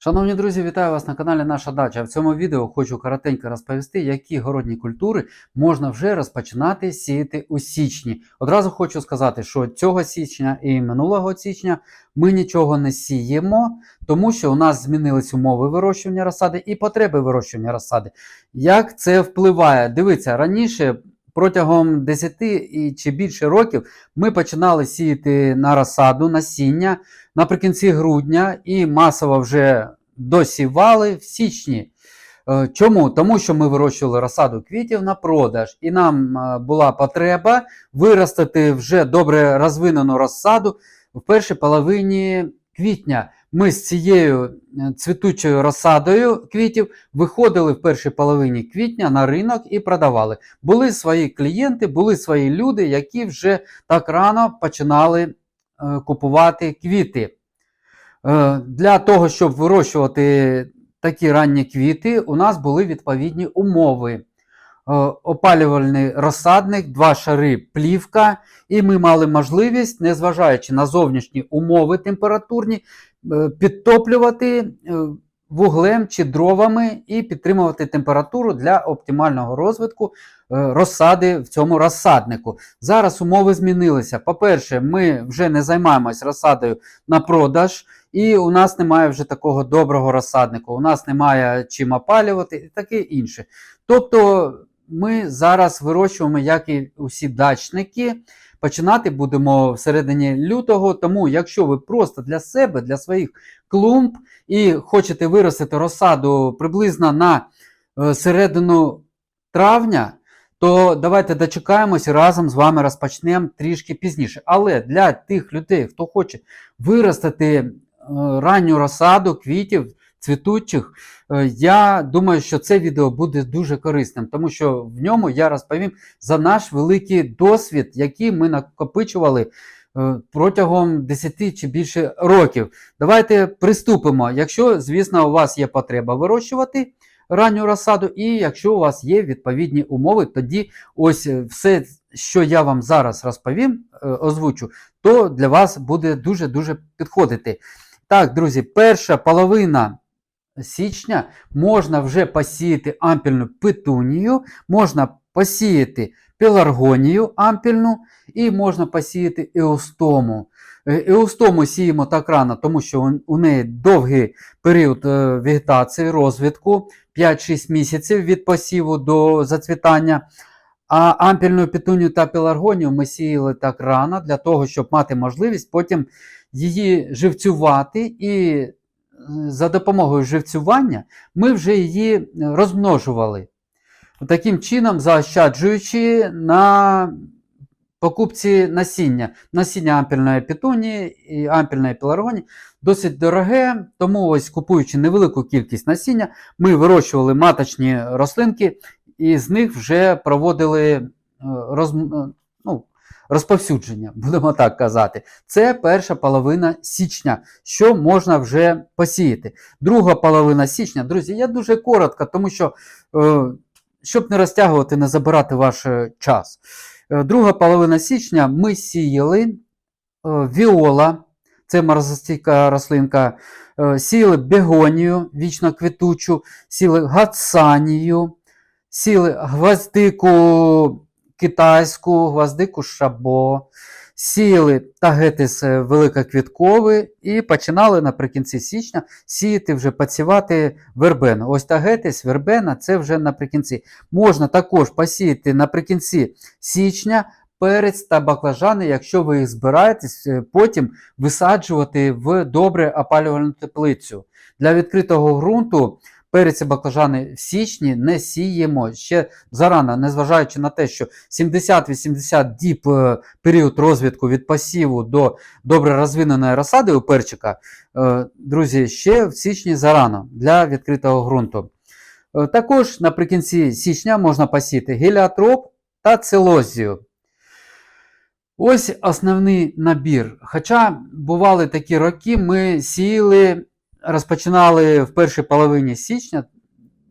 Шановні друзі, вітаю вас на каналі Наша Дача. В цьому відео хочу коротенько розповісти, які городні культури можна вже розпочинати сіяти у січні. Одразу хочу сказати, що цього січня і минулого січня ми нічого не сіємо, тому що у нас змінились умови вирощування розсади і потреби вирощування розсади. Як це впливає? Дивіться, раніше. Протягом 10 і чи більше років ми починали сіяти на розсаду насіння наприкінці грудня і масово вже досівали в січні. Е, Чому? Тому що ми вирощували розсаду квітів на продаж, і нам е, була потреба виростити вже добре розвинену розсаду в першій половині квітня. Ми з цією е, цвітучою розсадою квітів виходили в першій половині квітня на ринок і продавали. Були свої клієнти, були свої люди, які вже так рано починали е, купувати квіти. Е, Для того, щоб вирощувати такі ранні квіти, у нас були відповідні умови. Е, Опалювальний розсадник, два шари плівка, і ми мали можливість, незважаючи на зовнішні умови температурні, е, підтоплювати е, вуглем чи дровами і підтримувати температуру для оптимального розвитку розсади в цьому розсаднику. Зараз умови змінилися. По-перше, ми вже не займаємось розсадою на продаж, і у нас немає вже такого доброго розсаднику. У нас немає чим опалювати і таке інше. Тобто ми зараз вирощуємо, як і усі дачники. Починати будемо всередині лютого. Тому, якщо ви просто для себе, для своїх клумб і хочете виростити розсаду приблизно на е, середину травня, то давайте дочекаємось і разом з вами розпочнемо трішки пізніше. Але для тих людей, хто хоче виростити е, ранню розсаду квітів цвітучих, я думаю, що це відео буде дуже корисним, тому що в ньому я розповім за наш великий досвід, який ми накопичували е, протягом 10 чи більше років. Давайте приступимо. Якщо, звісно, у вас є потреба вирощувати ранню розсаду, і якщо у вас є відповідні умови, тоді ось е, все, що я вам зараз розповім, е, озвучу, то для вас буде дуже-дуже підходити. Так, друзі, перша половина січня можна вже посіяти ампільну петунію, можна посіяти пеларгонію ампільну і можна посіяти еустому. Еустому сіємо так рано, тому що у- неї довгий період е, вегетації, розвитку 5-6 місяців від посіву до зацвітання. А ампільну петунію та пеларгонію ми сіяли так рано для того, щоб мати можливість потім її живцювати і за допомогою живцювання ми вже її е, розмножували. Таким чином, заощаджуючи на покупці насіння. Насіння ампільної петунії і ампільної пеларгонії досить дороге, тому ось купуючи невелику кількість насіння, ми вирощували маточні рослинки і з них вже проводили е, ну, розповсюдження, будемо так казати. Це перша половина січня, що можна вже посіяти. Друга половина січня, друзі, я дуже коротко, тому що, е, щоб не розтягувати, не забирати ваш е, час. Е, Друга половина січня ми сіяли віола, це морозостійка рослинка, сіяли бегонію, вічно квітучу, сіяли гацанію, сіяли гвоздику китайську, гвоздику шабо, сіяли тагетис великоквітковий і починали наприкінці січня сіяти вже підсівати вербену. Ось тагетис, вербена це вже наприкінці. Можна також посіяти наприкінці січня перець та баклажани, якщо ви їх збираєтесь е, потім висаджувати в добре опалювальну теплицю. Для відкритого ґрунту перець і баклажани в січні не сіємо ще зарано, незважаючи на те, що 70-80 діб е, період розвитку від посіву до добре розвиненої розсади у перчика, е, друзі, ще в січні зарано для відкритого ґрунту. Е, Також наприкінці січня можна посіяти геліотроп та целозію. Ось основний набір. Хоча бували такі роки, ми сіяли, розпочинали в першій половині січня,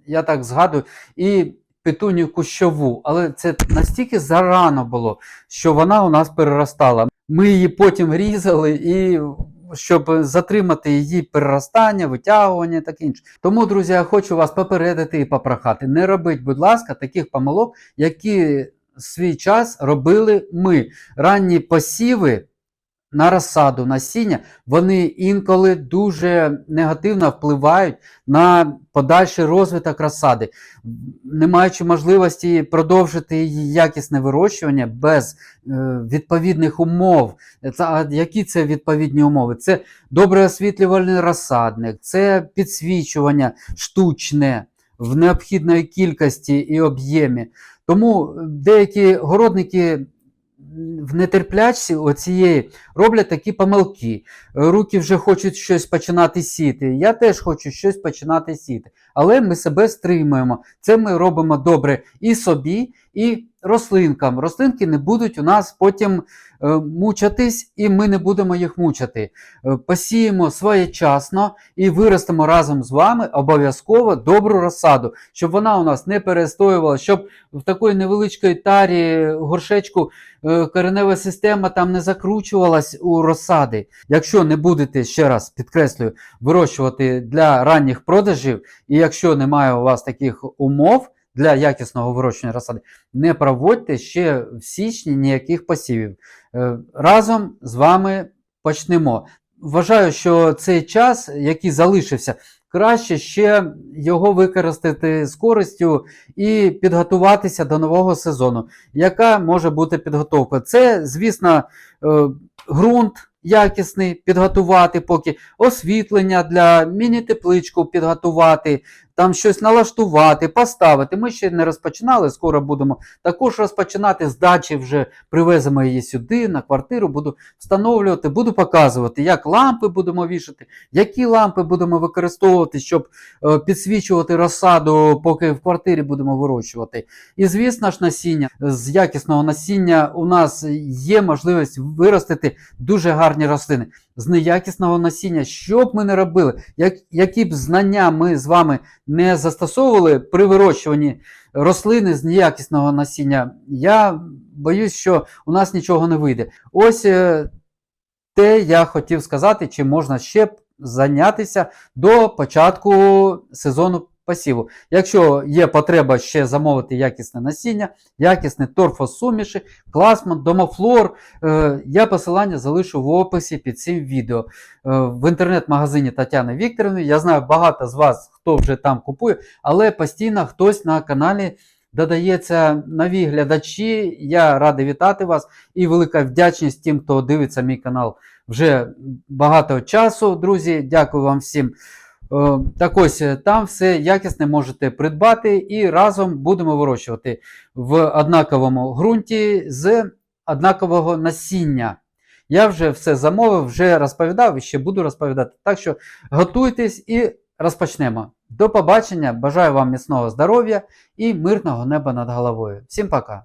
я так згадую, і петунію кущову, але це настільки зарано було, що вона у нас переростала. Ми її потім різали і щоб затримати її переростання, витягування і таке інше. Тому, друзі, я хочу вас попередити і попрохати. Не робіть, будь ласка, таких помилок, які свій час робили ми. Ранні посіви на розсаду насіння, вони інколи дуже негативно впливають на подальший розвиток розсади, не маючи можливості продовжити її якісне вирощування без е, відповідних умов. А які це відповідні умови? Це добре освітлювальний розсадник, це підсвічування штучне в необхідної кількості і об'ємі. Тому деякі городники в нетерплячці оцієї роблять такі помилки. Руки вже хочуть щось починати сіти. Я теж хочу щось починати сіти. Але ми себе стримуємо. Це ми робимо добре і собі, і рослинкам. Рослинки не будуть у нас потім е, мучатись, і ми не будемо їх мучати. Е, посіємо своєчасно і виростемо разом з вами обов'язково добру розсаду, щоб вона у нас не перестоювала, щоб в такої невеличкої тарі горшечку е, коренева система там не закручувалась у розсади. Якщо не будете, ще раз підкреслюю, вирощувати для ранніх продажів, і якщо немає у вас таких умов для якісного вирощування розсади, не проводьте ще в січні ніяких посівів. Е, Разом з вами почнемо. Вважаю, що цей час, який залишився, краще ще його використати з користю і підготуватися до нового сезону. Яка може бути підготовка? Це, звісно, е, ґрунт якісний підготувати, поки освітлення для міні-тепличку підготувати, там щось налаштувати, поставити. Ми ще не розпочинали, скоро будемо також розпочинати з дачі, вже привеземо її сюди, на квартиру, буду встановлювати, буду показувати, як лампи будемо вішати, які лампи будемо використовувати, щоб е, підсвічувати розсаду, поки в квартирі будемо вирощувати. І звісно ж, насіння з якісного насіння у нас є можливість виростити дуже гарні рослини. З неякісного насіння, що б ми не робили, як, які б знання ми з вами не застосовували при вирощуванні рослини з неякісного насіння, я боюсь, що у нас нічого не вийде. Ось е, те я хотів сказати, чи можна ще б зайнятися до початку сезону посіву. Якщо є потреба ще замовити якісне насіння, якісне торфосуміші, класман, домофлор, е, я посилання залишу в описі під цим відео. Е, в інтернет-магазині Тетяни Вікторівни. Я знаю багато з вас, хто вже там купує, але постійно хтось на каналі. Додається нові глядачі. Я радий вітати вас і велика вдячність тим, хто дивиться мій канал вже багато часу. Друзі, дякую вам всім. Е, Так ось е, там все якісне можете придбати і разом будемо вирощувати в однаковому ґрунті з однакового насіння. Я вже все замовив, вже розповідав і ще буду розповідати. Так що готуйтесь і розпочнемо. До побачення. Бажаю вам міцного здоров'я і мирного неба над головою. Всім пока!